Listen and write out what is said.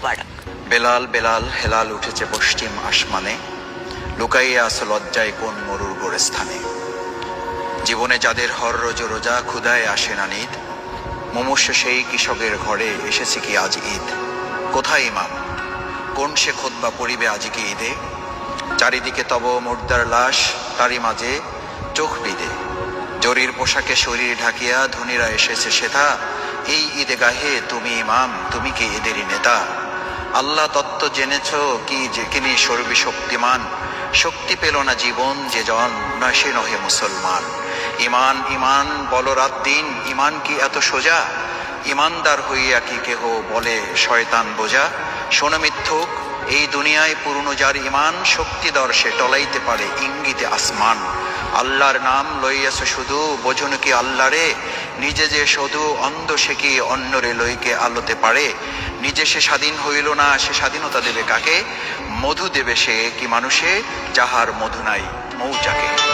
মোবারক। বেলাল বেলাল, হেলাল উঠেছে পশ্চিম আসমানে। লুকাইয়া আস লজ্জায় কোন মরুর গোরস্থানে। জীবনে যাদের হর রোজ রোজা ক্ষুদায় আসে না নিদ। মুমূর্ষ সেই কৃষকের ঘরে এসেছে কি আজ ঈদ? কোথায় ইমাম? কোন সে খোদবা পড়িবে কি ঈদে? চারিদিকে তব মুর্দার লাশ, তারই মাঝে চোখ বিদে জরির পোশাকে শরীর ঢাকিয়া ধনীরা এসেছে সেথা, এই ঈদে গাহে তুমি ইমাম, তুমি কি এদেরই নেতা? আল্লাহ তত্ত্ব জেনেছ কি যে কিনি সর্বশক্তিমান শক্তি পেল না জীবন যে জন, নয় সে নহে মুসলমান। ইমান ইমান বল রাত দিন, ইমান কি এত সোজা? ইমানদার হইয়া কি কেহ বলে শয়তান বোঝা? শোনো মিথ্যুক, এই দুনিয়ায় পুরনো যার ইমান, শক্তিধর সে টলাইতে পারে ইঙ্গিতে আসমান। আল্লাহর নাম লইয়াছ শুধু, বোঝন কি আল্লাহরে? নিজে যে শুধু অন্ধ সে কি অন্যরে লইকে আলোতে পারে? নিজে সে স্বাধীন হইল না, সে স্বাধীনতা দেবে কাকে? মধু দেবে সে কি মানুষে? যাহার মধু নাই, মৌচাকে।